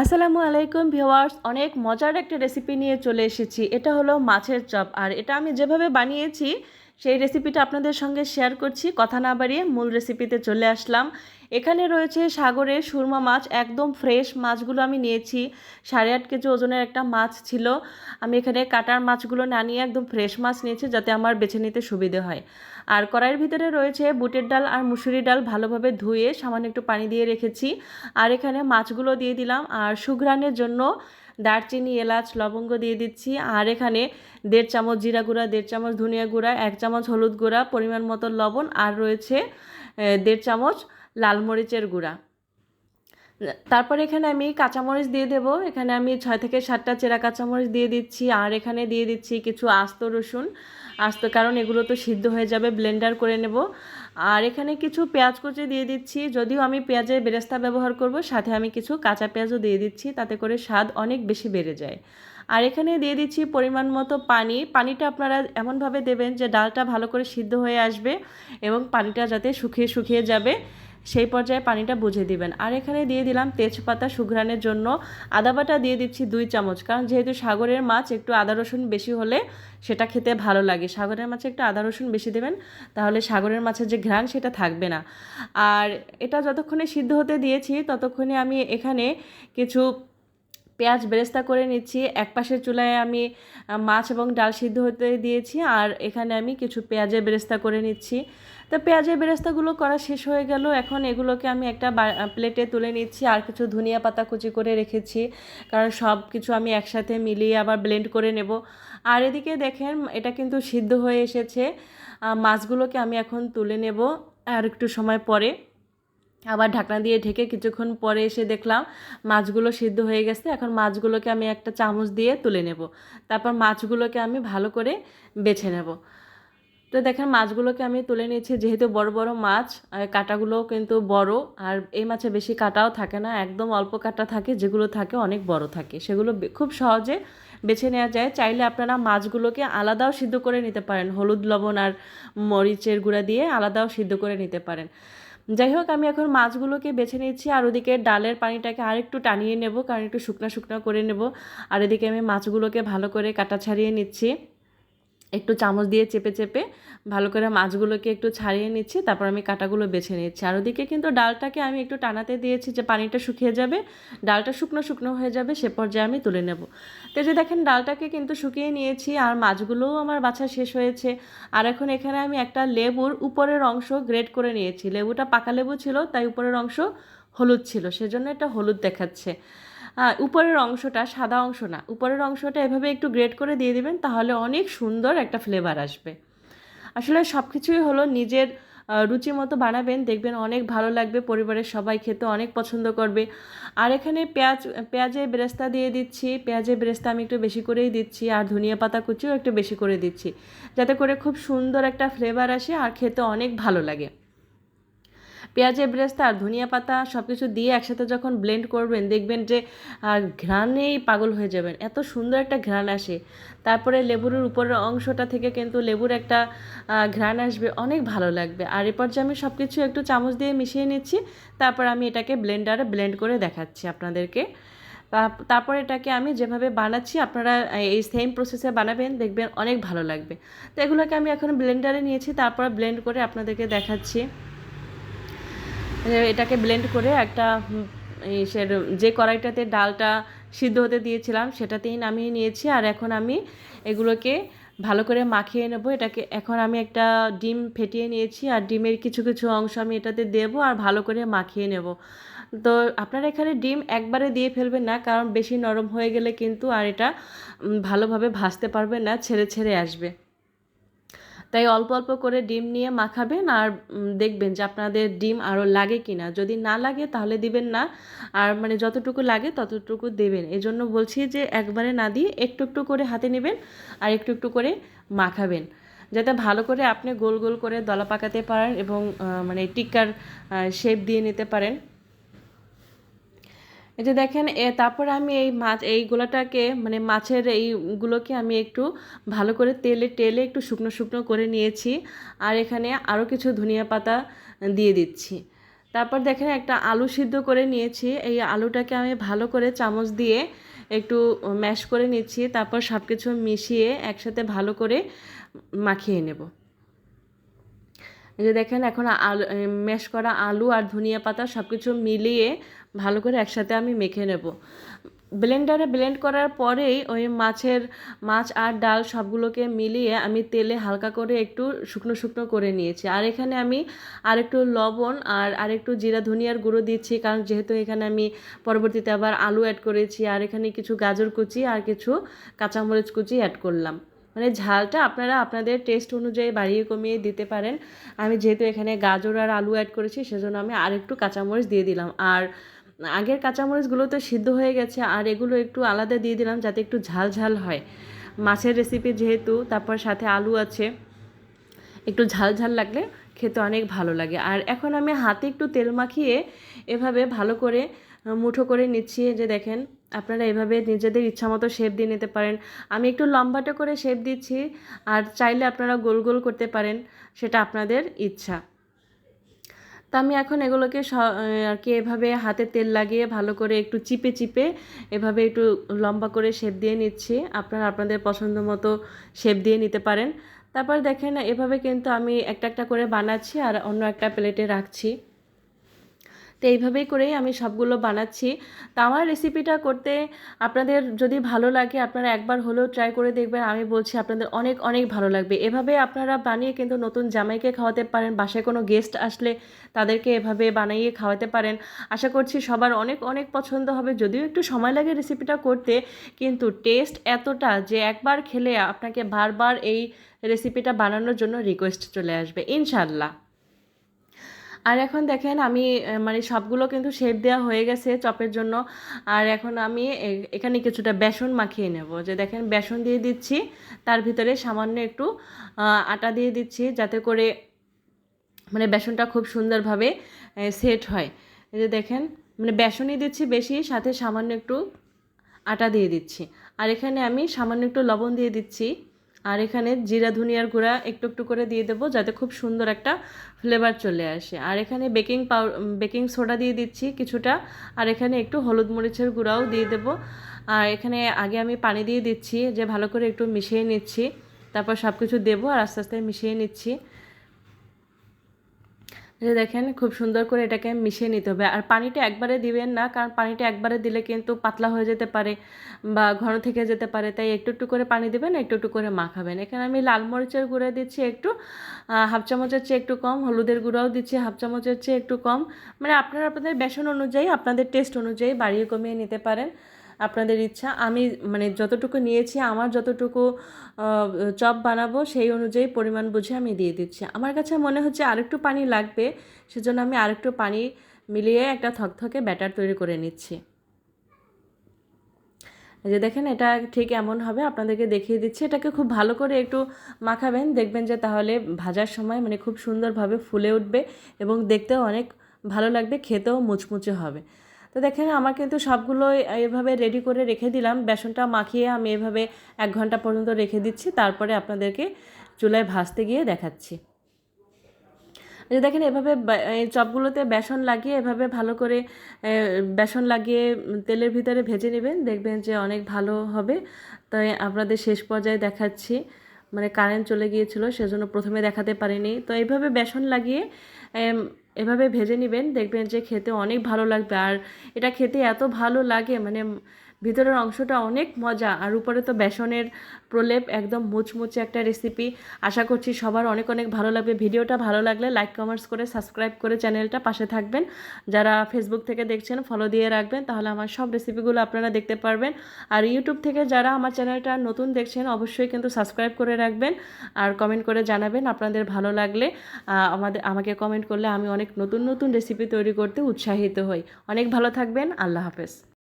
আসসালামু আলাইকুম ভিওয়ার্স অনেক মজার একটা রেসিপি নিয়ে চলে এসেছি। এটা হলো মাছের চপ। আর এটা আমি যেভাবে বানিয়েছি সেই রেসিপিটা আপনাদের সঙ্গে শেয়ার করছি। কথা না বাড়িয়ে মূল রেসিপিতে চলে আসলাম। এখানে রয়েছে সাগরে সুরমা মাছ, একদম ফ্রেশ মাছগুলো আমি নিয়েছি। সাড়ে আট কেজি ওজনের একটা মাছ ছিল। আমি এখানে কাটার মাছগুলো না নিয়ে একদম ফ্রেশ মাছ নিয়েছি যাতে আমার বেছে নিতে সুবিধে হয়। আর কড়াইয়ের ভিতরে রয়েছে বুটের ডাল আর মুসুরি ডাল ভালোভাবে ধুয়ে সামান্য একটু পানি দিয়ে রেখেছি। আর এখানে মাছগুলো দিয়ে দিলাম। আর সুঘ্রাণের জন্য দারচিনি, এলাচ, লবঙ্গ দিয়ে দিচ্ছি। আর এখানে দেড় চামচ জিরা গুঁড়া, দেড় চামচ ধনিয়া গুঁড়া, এক চামচ হলুদ গুঁড়া, পরিমাণ মতো লবণ, আর রয়েছে দেড় চামচ লাল মরিচের গুঁড়া। তারপর এখানে আমি কাঁচামরিচ দিয়ে দেব। এখানে আমি ছয় থেকে সাতটা চেরা কাঁচামরিচ দিয়ে দিচ্ছি। আর এখানে দিয়ে দিচ্ছি কিছু আস্ত রসুন। আস্ত কারণ এগুলো তো সিদ্ধ হয়ে যাবে ব্লেন্ডার করে নেব। আর এখানে কিছু পেঁয়াজ কুচি দিয়ে দিচ্ছি, যদিও আমি পেঁয়াজের বেরেস্তা ব্যবহার করব, সাথে আমি কিছু কাঁচা পেঁয়াজও দিয়ে দিচ্ছি, তাতে করে স্বাদ অনেক বেশি বেড়ে যায়। আর এখানে দিয়ে দিচ্ছি পরিমাণ মতো পানি, পানিটা আপনারা এমনভাবে দেবেন যে ডালটা ভালো করে সিদ্ধ হয়ে আসবে এবং পানিটা যাতে শুকিয়ে শুকিয়ে যাবে। সেই পর্যায়ে পানিটা বুঝে দিবেন। আর এখানে দিয়ে দিলাম তেজপাতা সুঘ্রাণের জন্য। আদা বাটা দিয়ে দিচ্ছি দুই চামচ। কারণ যেহেতু সাগরের মাছ একটু আদা রসুন বেশি হলে সেটা খেতে ভালো লাগে। সাগরের মাছে একটু আদা রসুন বেশি দেবেন, তাহলে সাগরের মাছের যে ঘ্রাণ সেটা থাকবে না। আর এটা যতক্ষণে সিদ্ধ হতে দিয়েছি, ততক্ষণে আমি এখানে কিছু পেঁয়াজ বেরেস্তা করে নিচ্ছি। এক পাশের চুলায় আমি মাছ এবং ডাল সিদ্ধ হতে দিয়েছি আর এখানে আমি কিছু পেঁয়াজের বেরেস্তা করে নিচ্ছি। তো পেঁয়াজের বেরেস্তাগুলো করা শেষ হয়ে গেল। এখন এগুলোকে আমি একটা প্লেটে তুলে নিচ্ছি আর কিছু ধনিয়া পাতা কুচি করে রেখেছি। কারণ সব কিছু আমি একসাথে মিলিয়ে আবার ব্লেন্ড করে নেব। আর এদিকে দেখেন, এটা কিন্তু সিদ্ধ হয়ে এসেছে। মাছগুলোকে আমি এখন তুলে নেব আর একটু সময় পরে। আবার ঢাকনা দিয়ে ঢেকে কিছুক্ষণ পরে এসে দেখলাম মাছগুলো সিদ্ধ হয়ে গেছে। এখন মাছগুলোকে আমি একটা চামচ দিয়ে তুলে নেব। তারপর মাছগুলোকে আমি ভালো করে বেছে নেব। তো দেখেন মাছগুলোকে আমি তুলে নিয়েছি। যেহেতু বড় বড় মাছ আর কাটাগুলোও কিন্তু বড়। আর এই মাছে বেশি কাটাও থাকে না। একদম অল্প কাটা থাকে, যেগুলো থাকে অনেক বড় থাকে। সেগুলো খুব সহজে বেছে নেওয়া যায়। চাইলে আপনারা মাছগুলোকে আলাদাও সিদ্ধ করে নিতে পারেন। হলুদ, লবণ আর মরিচের গুঁড়া দিয়ে আলাদাও সিদ্ধ করে নিতে পারেন। যাই হোক আমি এখন মাছগুলোকে বেছে নিচ্ছি আর ওদিকে ডালের পানিটাকে আর একটু টানিয়ে নেব, কারণ একটু শুকনা শুকনো করে নেব। আর এদিকে আমি মাছগুলোকে ভালো করে কাটা ছাড়িয়ে নিচ্ছি। একটু চামচ দিয়ে চেপে চেপে ভালো করে মাছগুলোকে একটু ছাড়িয়ে নিচ্ছি, তারপর আমি কাটাগুলো বেছে নিচ্ছি। আর ওদিকে কিন্তু ডালটাকে আমি একটু টানাতে দিয়েছি যে পানিটা শুকিয়ে যাবে, ডালটা শুকনো শুকনো হয়ে যাবে, সে পর্যায়ে আমি তুলে নেব। তো যে দেখেন, ডালটাকে কিন্তু শুকিয়ে নিয়েছি আর মাছগুলোও আমার বাছা শেষ হয়েছে। আর এখন এখানে আমি একটা লেবুর উপরের অংশ গ্রেড করে নিয়েছি। লেবুটা পাকা লেবু ছিল, তাই উপরের অংশ হলুদ ছিল, সেজন্য এটা হলুদ দেখাচ্ছে। উপরের অংশটা সাদা অংশ না, উপরের অংশটা এভাবে একটু গ্রেড করে দিয়ে দেবেন, তাহলে অনেক সুন্দর একটা ফ্লেভার আসবে। আসলে সব কিছুই হলো নিজের রুচি মতো বানাবেন, দেখবেন অনেক ভালো লাগবে, পরিবারের সবাই খেতে অনেক পছন্দ করবে। আর এখানে পেঁয়াজ, পেঁয়াজের বেরেস্তা দিয়ে দিচ্ছি, পেঁয়াজের বেরেস্তা আমি একটু বেশি করেই দিচ্ছি, আর ধনিয়া পাতা কুচিও একটু বেশি করে দিচ্ছি, যাতে করে খুব সুন্দর একটা ফ্লেভার আসে, আর খেতে অনেক ভালো লাগে। পেঁয়াজের ব্রেস্তা আর ধনিয়া পাতা সব কিছু দিয়ে একসাথে যখন ব্লেন্ড করবেন, দেখবেন যে ঘ্রাণেই পাগল হয়ে যাবেন। এত সুন্দর একটা ঘ্রাণ আসে। তারপরে লেবুর উপরের অংশটা থেকে কিন্তু লেবুর একটা ঘ্রাণ আসবে, অনেক ভালো লাগবে। আর এরপর যে আমি সব কিছু একটু চামচ দিয়ে মিশিয়ে নিচ্ছি। তারপর আমি এটাকে ব্লেন্ডারে ব্লেন্ড করে দেখাচ্ছি আপনাদেরকে। তারপর এটাকে আমি যেভাবে বানাচ্ছি, আপনারা এই সেম প্রসেসে বানাবেন, দেখবেন অনেক ভালো লাগবে। তো এগুলোকে আমি এখন ব্লেন্ডারে নিয়েছি, তারপর ব্লেন্ড করে আপনাদেরকে দেখাচ্ছি। এটাকে ব্লেন্ড করে একটা যে কড়াইটাতে ডালটা সিদ্ধ হতে দিয়েছিলাম, সেটাতেই নামিয়ে নিয়েছি। আর এখন আমি এগুলোকে ভালো করে মাখিয়ে নেব। এটাকে এখন আমি একটা ডিম ফেটিয়ে নিয়েছি, আর ডিমের কিছু কিছু অংশ আমি এটাতে দেবো আর ভালো করে মাখিয়ে নেব। তো আপনারা এখানে ডিম একবারে দিয়ে ফেলবেন না, কারণ বেশি নরম হয়ে গেলে কিন্তু আর এটা ভালোভাবে ভাজতে পারবেন না, ছেড়ে ছেড়ে আসবে। তাই অল্প অল্প করে ডিম নিয়ে মাখাবেন আর দেখবেন যে আপনাদের ডিম আরও লাগে কি না যদি না লাগে তাহলে দিবেন না। আর মানে যতটুকু লাগে ততটুকু দেবেন। এজন্য বলছি যে একবারে না দিয়ে একটু একটু করে হাতে নেবেন আর একটু একটু করে মাখাবেন। যাতে ভালো করে আপনি গোল গোল করে দলা পাকাতে পারেন এবং মানে টিক্কার শেপ দিয়ে নিতে পারেন। এই যে দেখেন, এ তারপর আমি এই মাছ এই গোলাটাকে মানে মাছের এইগুলোকে আমি একটু ভালো করে তেলে টেলে একটু শুকনো শুকনো করে নিয়েছি। আর এখানে আরও কিছু ধনিয়া পাতা দিয়ে দিচ্ছি। তারপর দেখেন, একটা আলু সিদ্ধ করে নিয়েছি। এই আলুটাকে আমি ভালো করে চামচ দিয়ে একটু ম্যাশ করে নিচ্ছি। তারপর সব কিছু মিশিয়ে একসাথে ভালো করে মাখিয়ে নেব। এই যে দেখেন, এখন আলু ম্যাশ করা আলু আর ধনিয়া পাতা সব কিছু মিলিয়ে ভালো করে একসাথে আমি মেখে নেব। ব্লেন্ডারে ব্লেন্ড করার পরেই ওই মাছের মাছ আর ডাল সবগুলোকে মিলিয়ে আমি তেলে হালকা করে একটু শুকনো শুকনো করে নিয়েছি। আর এখানে আমি আরেকটু লবণ আর আরেকটু জিরা ধনিয়ার গুঁড়ো দিচ্ছি, কারণ যেহেতু এখানে আমি পরবর্তীতে আবার আলু অ্যাড করেছি, আর এখানে কিছু গাজর কুচি আর কিছু কাঁচামরিচ কুচি অ্যাড করলাম। মানে ঝালটা আপনারা আপনাদের টেস্ট অনুযায়ী বাড়িয়ে কমিয়ে দিতে পারেন। আমি যেহেতু এখানে গাজর আর আলু অ্যাড করেছি, সেজন্য আমি আরেকটু কাঁচামরিচ দিয়ে দিলাম। আর আগের কাঁচামরিচগুলো তো সিদ্ধ হয়ে গেছে, আর এগুলো একটু আলাদা দিয়ে দিলাম যাতে একটু ঝাল ঝাল হয়। মাছের রেসিপি যেহেতু, তারপর সাথে আলু আছে। একটু ঝাল ঝাল লাগলে খেতে অনেক ভালো লাগে। আর এখন আমি হাতে একটু তেল মাখিয়ে এভাবে ভালো করে মুঠো করে নিচ্ছি। যে দেখেন, আপনারা এভাবে নিজেদের ইচ্ছা মতো শেপ দিয়ে নিতে পারেন। আমি একটু লম্বাটা করে শেপ দিচ্ছি, আর চাইলে আপনারা গোল গোল করতে পারেন, সেটা আপনাদের ইচ্ছা। তা আমি এখন এগুলোকে আর কি এভাবে হাতে তেল লাগিয়ে ভালো করে একটু চিপে চিপে এভাবে একটু লম্বা করে শেপ দিয়ে নিচ্ছি। আপনারা আপনাদের পছন্দ মতো শেপ দিয়ে নিতে পারেন। তারপর দেখেন এভাবে কিন্তু আমি একটা একটা করে বানাচ্ছি আর অন্য একটা প্লেটে রাখছি। তো এইভাবেই করেই আমি সবগুলো বানাচ্ছি। তো আমার রেসিপিটা করতে আপনাদের যদি ভালো লাগে, আপনারা একবার হলেও ট্রাই করে দেখবেন। আমি বলছি আপনাদের অনেক অনেক ভালো লাগবে। এভাবে আপনারা বানিয়ে কিন্তু নতুন জামাইকে খাওয়াতে পারেন, বাসায় কোনো গেস্ট আসলে তাদেরকে এভাবে বানাইয়ে খাওয়াতে পারেন। আশা করছি সবার অনেক অনেক পছন্দ হবে। যদিও একটু সময় লাগে রেসিপিটা করতে, কিন্তু টেস্ট এতটা যে একবার খেলে আপনাকে বারবার এই রেসিপিটা বানানোর জন্য রিকোয়েস্ট চলে আসবে। ইনশাল্লাহ আর এখন দেখেন আমি মানে সবগুলো কিন্তু শেপ দেওয়া হয়ে গেছে চপের জন্য। আর এখন আমি এখানে কিছুটা বেসন মাখিয়ে নেব। যে দেখেন বেসন দিয়ে দিচ্ছি, তার ভিতরে সামান্য একটু আটা দিয়ে দিচ্ছি যাতে করে মানে বেসনটা খুব সুন্দরভাবে সেট হয়। যে দেখেন মানে বেসনই দিচ্ছি বেশি, সাথে সামান্য একটু আটা দিয়ে দিচ্ছি। আর এখানে আমি সামান্য একটু লবণ দিয়ে দিচ্ছি। আর এখানে জিরা ধুনিয়ার গুঁড়া একটু একটু করে দিয়ে দেবো যাতে খুব সুন্দর একটা ফ্লেভার চলে আসে। আর এখানে বেকিং পাউ বেকিং সোডা দিয়ে দিচ্ছি কিছুটা। আর এখানে একটু হলুদ মরিচের গুঁড়াও দিয়ে দেবো। আর এখানে আগে আমি পানি দিয়ে দিচ্ছি যে ভালো করে একটু মিশিয়ে নিচ্ছি। তারপর সব কিছু দেবো আর আস্তে আস্তে মিশিয়ে নিচ্ছি। যে দেখেন, খুব সুন্দর করে এটাকে মিশিয়ে নিতে হবে। আর পানিটা একবারে দিবেন না, কারণ পানিটা একবারে দিলে কিন্তু পাতলা হয়ে যেতে পারে বা ঘন থেকে যেতে পারে। তাই একটু একটু করে পানি দেবেন, একটু একটু করে মাখাবেন। এখানে আমি লাল মরিচের গুঁড়া দিচ্ছি একটু হাফ চামচের চেয়ে একটু কম, হলুদের গুঁড়াও দিচ্ছি হাফ চামচের চেয়ে একটু কম। মানে আপনারা আপনাদের বেসন অনুযায়ী, আপনাদের টেস্ট অনুযায়ী বাড়িয়ে কমিয়ে নিতে পারেন। আপনাদের ইচ্ছা, আমি মানে যতটুকু নিয়েছি, আমার যতটুকু চপ বানাবো সেই অনুযায়ী পরিমাণ বুঝে আমি দিয়ে দিচ্ছি। আমার কাছে মনে হচ্ছে আরেকটু পানি লাগবে, সেজন্য আমি আরেকটু পানি মিলিয়ে একটা থকথকে ব্যাটার তৈরি করে নিচ্ছি। যে দেখেন, এটা ঠিক এমন হবে, আপনাদেরকে দেখিয়ে দিচ্ছি। এটাকে খুব ভালো করে একটু মাখাবেন, দেখবেন যে তাহলে ভাজার সময় মানে খুব সুন্দরভাবে ফুলে উঠবে এবং দেখতেও অনেক ভালো লাগবে, খেতেও মুচমুচে হবে। তো দেখেন, আমার কিন্তু সবগুলো এভাবে রেডি করে রেখে দিলাম। বেসনটা মাখিয়ে আমি এভাবে এক ঘণ্টা পর্যন্ত রেখে দিচ্ছি। তারপরে আপনাদেরকে চুলায় ভাজতে গিয়ে দেখাচ্ছি। যে দেখেন, এভাবে চপগুলোতে বেসন লাগিয়ে এভাবে ভালো করে বেসন লাগিয়ে তেলের ভিতরে ভেজে নেবেন। দেখবেন যে অনেক ভালো হবে। তাই আপনাদের শেষ পর্যায়ে দেখাচ্ছি। মানে কারেন্ট চলে গিয়েছিল, সেজন্য প্রথমে দেখাতে পারিনি। তো এইভাবে বেসন লাগিয়ে এভাবে ভেজে নেবেন, দেখবেন যে খেতে অনেক ভালো লাগবে। আর এটা খেতে এত ভালো লাগে মানে ভিতরের অংশটা অনেক মজা, আর উপরে তো বেসনের প্রলেপ, একদম মুচমুচে একটা রেসিপি আশা করছি সবার অনেক অনেক ভালো লাগবে। ভিডিওটা ভালো লাগলে লাইক কমেন্টস করে সাবস্ক্রাইব করে চ্যানেলটা পাশে থাকবেন। যারা ফেসবুক থেকে দেখছেন ফলো দিয়ে রাখবেন, তাহলে আমার সব রেসিপিগুলো আপনারা দেখতে পারবেন। আর ইউটিউব থেকে যারা আমার চ্যানেলটা নতুন দেখছেন, অবশ্যই কিন্তু সাবস্ক্রাইব করে রাখবেন। আর কমেন্ট করে জানাবেন আপনাদের ভালো লাগলে। আমাদের, আমাকে কমেন্ট করলে আমি অনেক নতুন নতুন রেসিপি তৈরি করতে উৎসাহিত হই। অনেক ভালো থাকবেন, আল্লাহ হাফেজ।